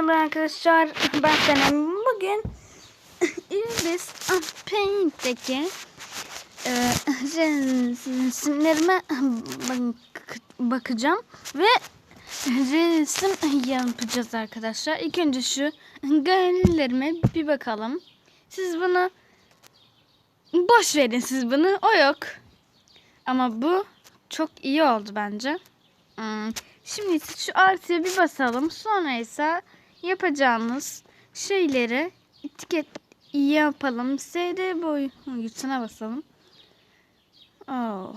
Merhaba arkadaşlar. Ben Senem. Bugün Iris Paint'teki e, resimlerime bak- bakacağım ve resim yapacağız arkadaşlar. İlk önce şu galerilerime bir bakalım. Siz bunu boş verin siz bunu. O yok. Ama bu çok iyi oldu bence. Hmm, Şimdi ise şu artıya bir basalım. Sonra ise yapacağımız şeyleri etiket yapalım. SD boyutuna basalım. Oh.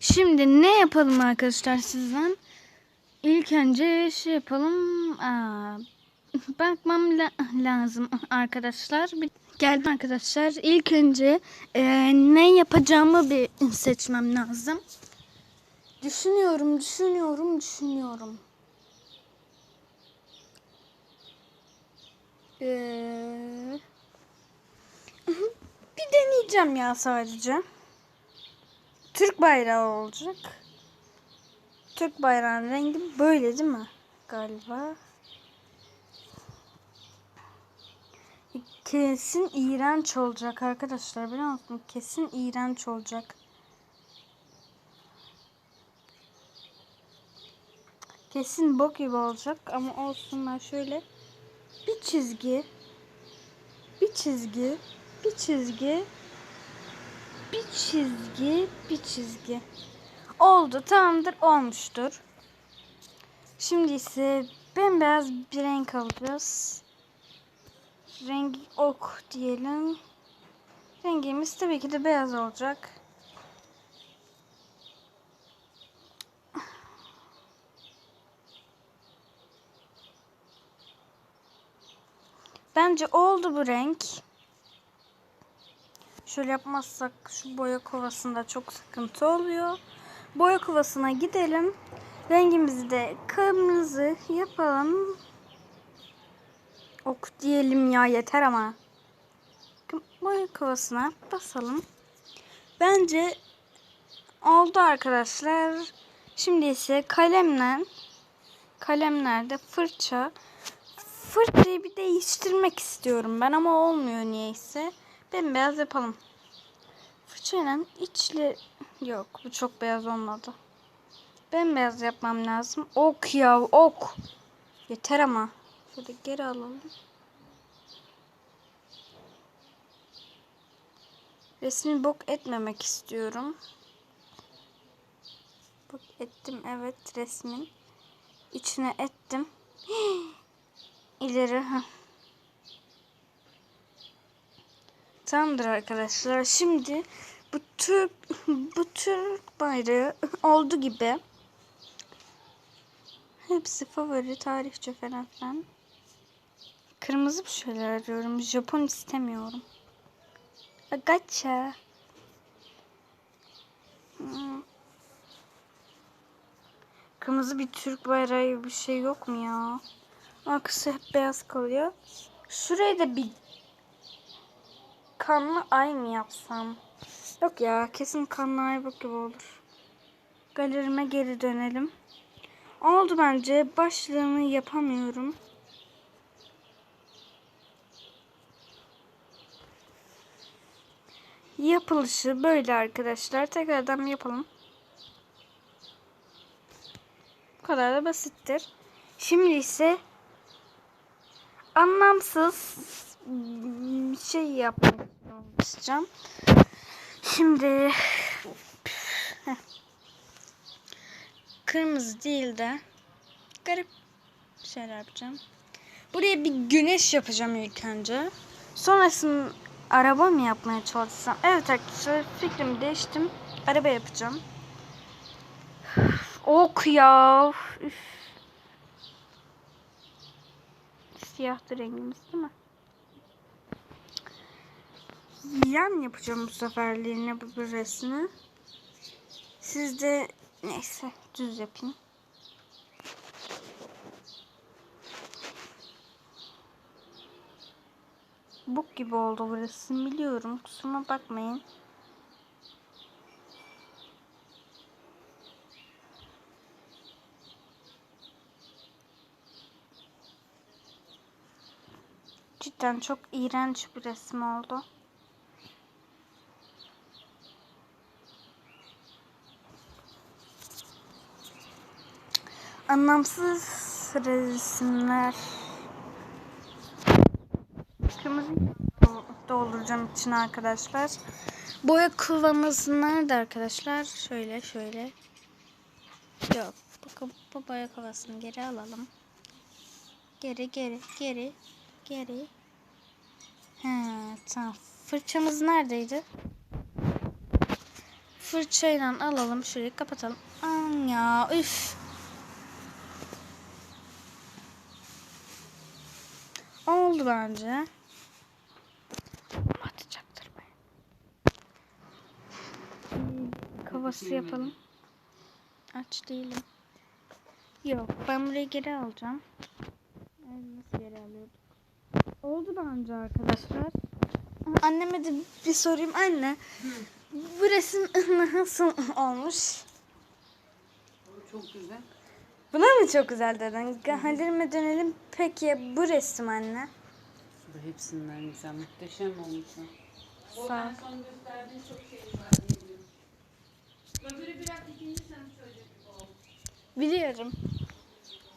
Şimdi ne yapalım arkadaşlar sizden? İlk önce şey yapalım. Aa, bakmam la- lazım arkadaşlar. Bir geldim arkadaşlar. İlk önce e, ne yapacağımı bir seçmem lazım. Düşünüyorum, düşünüyorum, düşünüyorum. Ee, bir deneyeceğim ya sadece. Türk bayrağı olacak. Türk bayrağının rengi böyle değil mi? Galiba. Kesin iğrenç olacak arkadaşlar biliyor musun? Kesin iğrenç olacak. Kesin bok gibi olacak ama olsun ben şöyle bir çizgi bir çizgi bir çizgi bir çizgi bir çizgi oldu tamamdır olmuştur. Şimdi ise bembeyaz bir renk alacağız. Rengi ok diyelim. Rengimiz tabii ki de beyaz olacak. Bence oldu bu renk. Şöyle yapmazsak şu boya kovasında çok sıkıntı oluyor. Boya kovasına gidelim. Rengimizi de kırmızı yapalım. Ok diyelim ya yeter ama. Boya kovasına basalım. Bence oldu arkadaşlar. Şimdi ise kalemle kalemlerde fırça fırçayı bir değiştirmek istiyorum ben ama olmuyor niyeyse. Bembeyaz yapalım. Fırçayla içli yok bu çok beyaz olmadı. Bembeyaz yapmam lazım. Ok ya ok. Yeter ama. Şöyle geri alalım. Resmi bok etmemek istiyorum. Bok ettim evet resmin. içine ettim. İleri. Heh. Tamamdır arkadaşlar. Şimdi bu Türk bu Türk bayrağı oldu gibi. Hepsi favori tarihçe falan filan. Kırmızı bir şeyler arıyorum. Japon istemiyorum. Gacha. Hmm. Kırmızı bir Türk bayrağı bir şey yok mu ya? Arkası hep beyaz kalıyor. Şuraya da bir kanlı ay mı yapsam? Yok ya kesin kanlı ay bak gibi olur. Galerime geri dönelim. Oldu bence. Başlığını yapamıyorum. Yapılışı böyle arkadaşlar. Tekrardan yapalım. Bu kadar da basittir. Şimdi ise anlamsız şey yapmak istiyorum. Şimdi kırmızı değil de garip şeyler yapacağım. Buraya bir güneş yapacağım ilk önce. Sonrasında araba mı yapmaya çalışsam? Evet arkadaşlar fikrimi değiştim. Araba yapacağım. Ok ya. Üf. Siyahtı rengimiz değil mi? Yan yapacağım bu seferliğine bu bir resmi. Siz de neyse düz yapayım. Buk gibi oldu bu resim biliyorum. Kusuruma bakmayın. Cidden çok iğrenç bir resim oldu. Anlamsız resimler. Kırmızı dolduracağım için arkadaşlar. Boya kullanması nerede arkadaşlar? Şöyle şöyle. Yok. Bakın bu boya kovasını geri alalım. Geri geri geri geri. He tamam. Fırçamız neredeydi? Fırçayla alalım şurayı kapatalım. An ya üf. Oldu bence. Atacaktır be. Kafası yapalım. Aç değilim. Yok ben burayı geri alacağım. Ben nasıl geri alıyorduk? Oldu bence arkadaşlar. Anneme de bir sorayım. Anne bu resim nasıl olmuş? Çok güzel. Buna mı çok güzel dedin? Hallerime dönelim. Peki bu resim anne? Bu hepsinden güzel. Muhteşem olmuş. Sağ ol. Son gösterdiğin çok şey var. Öbürü biraz ikinci sınıf. Biliyorum.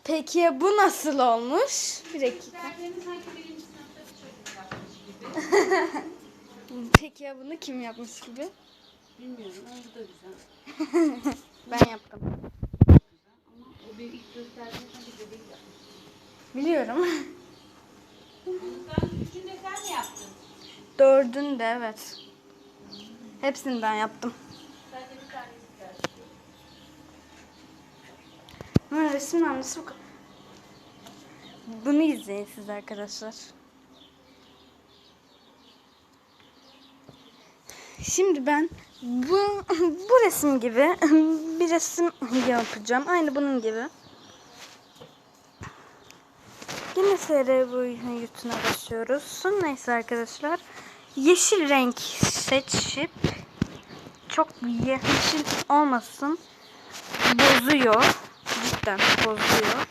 Peki ya bu nasıl olmuş? Bir dakika. Gösterdiğini sanki birinci sınıfta bir çocuk yapmış gibi. Peki ya bunu kim yapmış gibi? Bilmiyorum ama bu da güzel. Ben yaptım. Ama o bir ilk gösterdiğin sanki yapmış. Biliyorum. Sen üçünü de sen mi yaptın? Dördünü de evet. Hepsini ben yaptım. Sadece bir tanesi güzel. Ama resim annesi bu. Bunu izleyin siz arkadaşlar. Şimdi ben bu bu resim gibi bir resim yapacağım. Aynı bunun gibi. Yine SR boyunu yutuna basıyoruz. Neyse arkadaşlar. Yeşil renk seçip çok yeşil olmasın. Bozuyor. Cidden bozuyor.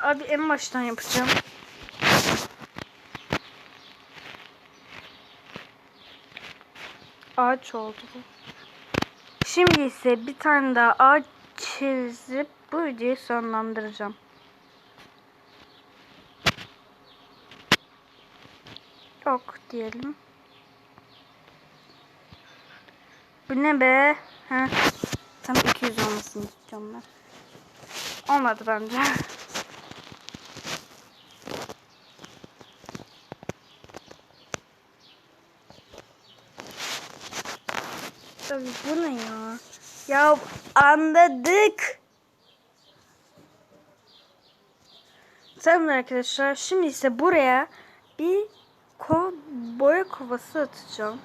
Abi en baştan yapacağım. Ağaç oldu bu. Şimdi ise bir tane daha ağaç çizip bu videoyu sonlandıracağım. Yok diyelim. Bu ne be? Heh. Tam 200 olmasını istiyorum ben. Olmadı bence. Abi bu ne ya? Ya anladık. Tamam arkadaşlar. Şimdi ise buraya bir ko boya kovası atacağım.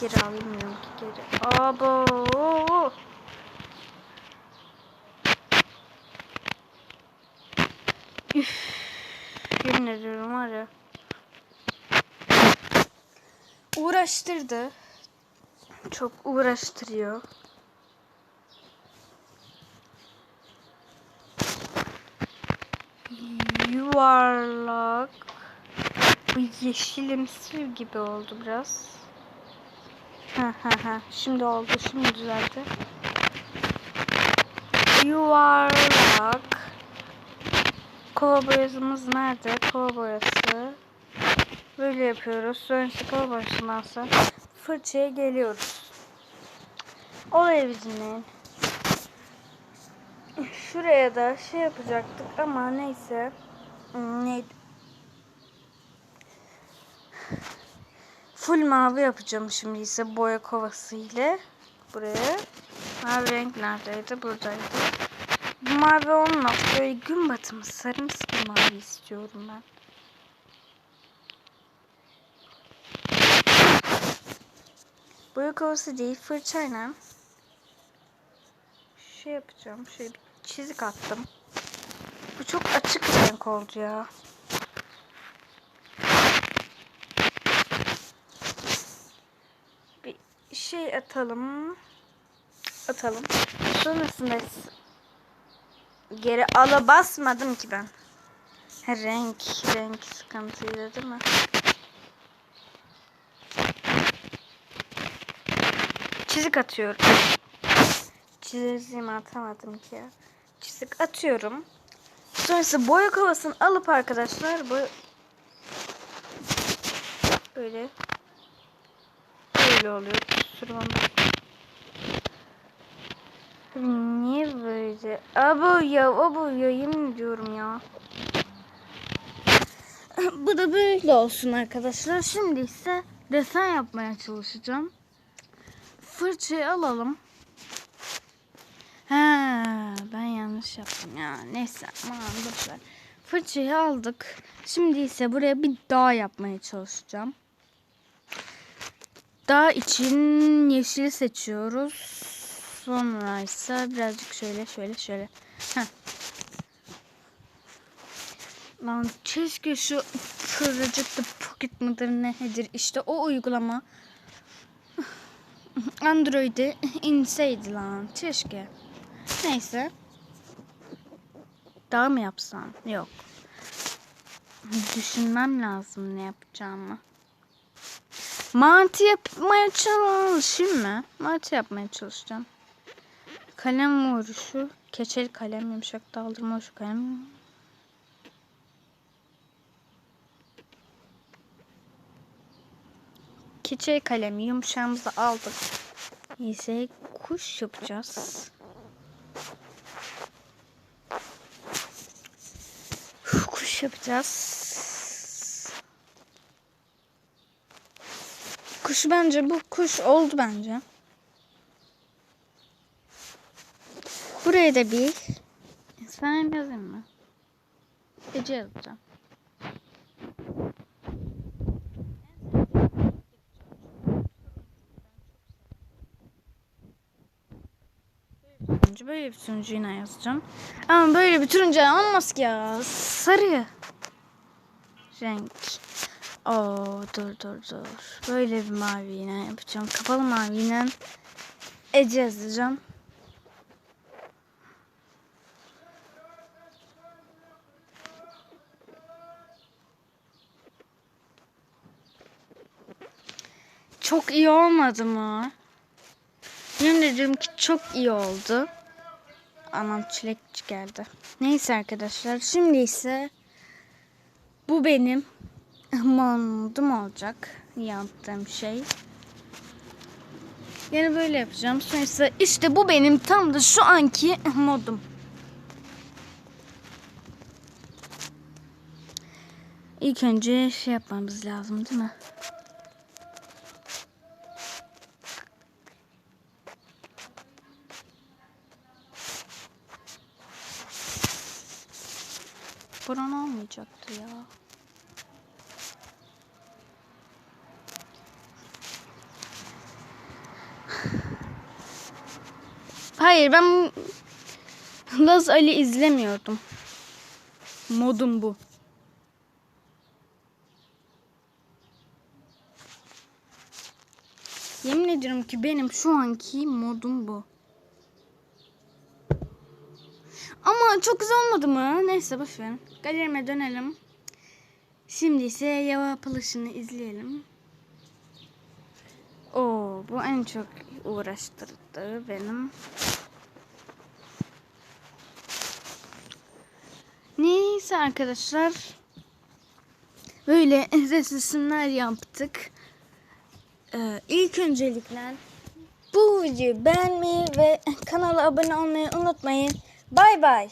Geri alamıyorum ki geri. Abo. Üf. Yemin ediyorum var ya. Uğraştırdı. Çok uğraştırıyor. Yuvarlak. Bu yeşilimsi gibi oldu biraz. Ha ha ha. Şimdi oldu. Şimdi düzeldi. Yuvarlak. Kova boyasımız nerede? Kova boyası. Böyle yapıyoruz. Sonra kova boyasından sonra fırçaya geliyoruz. Olayı bir dinleyin. Şuraya da şey yapacaktık ama neyse. Neydi? Full mavi yapacağım şimdi ise boya kovası ile buraya. Mavi renk neredeydi? Buradaydı. Bu mavi olmaz. Böyle gün batımı sarımsı mavi istiyorum ben. Boya kovası değil fırçayla şey yapacağım. Şöyle bir çizik attım. Bu çok açık renk oldu ya. Bir şey atalım. Atalım. Sonrasında geri ala basmadım ki ben. Renk, renk sıkıntıydı değil mi? Çizik atıyorum. Çizimi atamadım ki. Çizik atıyorum. Sonrasında boya kovasını alıp arkadaşlar boya... Böyle. Böyle oluyor. Kusura bakma. Niye böyle? Abo ya, abo ya yemin ediyorum ya. Bu da böyle olsun arkadaşlar. Şimdi ise desen yapmaya çalışacağım. Fırçayı alalım. Ha, ben yanlış yaptım ya. Neyse aman boşver. Fırçayı aldık. Şimdi ise buraya bir dağ yapmaya çalışacağım. Dağ için yeşili seçiyoruz. Sonra ise birazcık şöyle şöyle şöyle. Heh. Lan keşke şu kıvırcıklı pocket mıdır nedir işte o uygulama Android'e inseydi lan keşke. Neyse. Daha mı yapsam? Yok. Düşünmem lazım ne yapacağımı. Mantı yapmaya çalışayım mı? Mantı yapmaya çalışacağım. Kalem vuruşu. Keçeli kalem, yumuşak daldırma vuruşu kalem. Keçeli kalem yumuşağımızı aldık. İse kuş yapacağız. Kuş yapacağız. Kuş bence bu kuş oldu bence. Buraya da bir sen yazayım mı? Ece yazacağım. Turuncu böyle bir turuncu yine yazacağım. Ama böyle bir turuncu olmaz ki ya. Sarı renk. Oo dur dur dur. Böyle bir mavi yine yapacağım. Kapalı mavi yine Ece yazacağım. Çok iyi olmadı mı? Yemin ediyorum ki çok iyi oldu. Anam çilek geldi. Neyse arkadaşlar. Şimdi ise bu benim modum olacak. Yaptığım şey. Yine böyle yapacağım. Sonra işte bu benim tam da şu anki modum. İlk önce şey yapmamız lazım değil mi? Buran olmayacaktı ya. Hayır ben Laz Ali izlemiyordum. Modum bu. Yemin ediyorum ki benim şu anki modum bu. Ama çok güzel olmadı mı? Neyse boşverin. Galerime dönelim. Şimdi ise yapılışını izleyelim. Oo, bu en çok uğraştırdı benim. Neyse arkadaşlar. Böyle resimler yaptık. Ee, ilk öncelikle bu videoyu beğenmeyi ve kanala abone olmayı unutmayın. Bay bay.